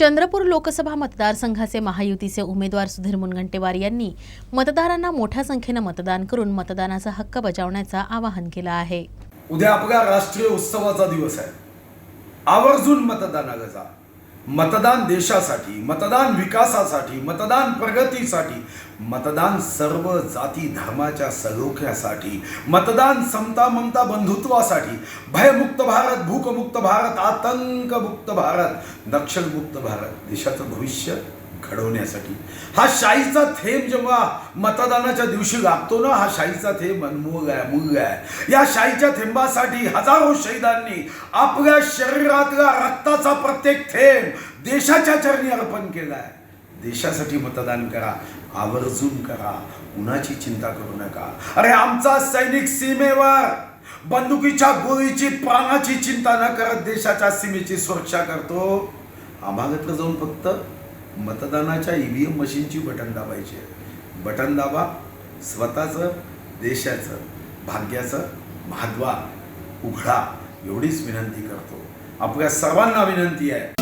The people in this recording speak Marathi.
चंद्रपूर लोकसभा मतदारसंघाचे महायुतीचे उमेदवार सुधीर मुनगंटेवार यांनी मतदारांना मोठ्या संख्येनं मतदान करून मतदानाचा हक्क बजावण्याचं आवाहन केलं आहे. उद्या आपला राष्ट्रीय उत्सवाचा दिवस आहे. आवर्जून मतदानाला जा. मतदान देशासाठी मतदान विकासासाठी मतदान प्रगतीसाठी मतदान सर्व जाती धर्माच्या सलोख्यासाठी मतदान समता ममता बंधुत्वासाठी भयमुक्त भारत भूकमुक्त भारत आतंकमुक्त भारत नक्षलमुक्त भारत देशाचं भविष्य घडवण्यासाठी. हा शाहीचा थेंब जेव्हा मतदानाच्या दिवशी लागतो ना हा शाहीचा थेंब अनमोल आहे अमूल्य आहे. या शाहीच्या थेंबासाठी हजारो शहीदांनी आपल्या शरीरातल्या रक्ताचा प्रत्येक थेंब देशाच्या चरणी अर्पण केलाय. देशासाठी मतदान करा आवर्जून करा कुणाची चिंता करू नका. अरे आमचा सैनिक सीमेवर बंदुकीच्या गोळीची प्राणाची चिंता न करत देशाच्या सीमेची सुरक्षा करतो. आम्हाला तर जाऊन फक्त मतदानाच्या ई व्ही एम मशीनची बटन दाबायची आहे. बटन दाबा स्वतःचं देशाचं भाग्याचं भादवा उघडा. एवढीच विनंती करतो. आपल्या सर्वांना विनंती आहे.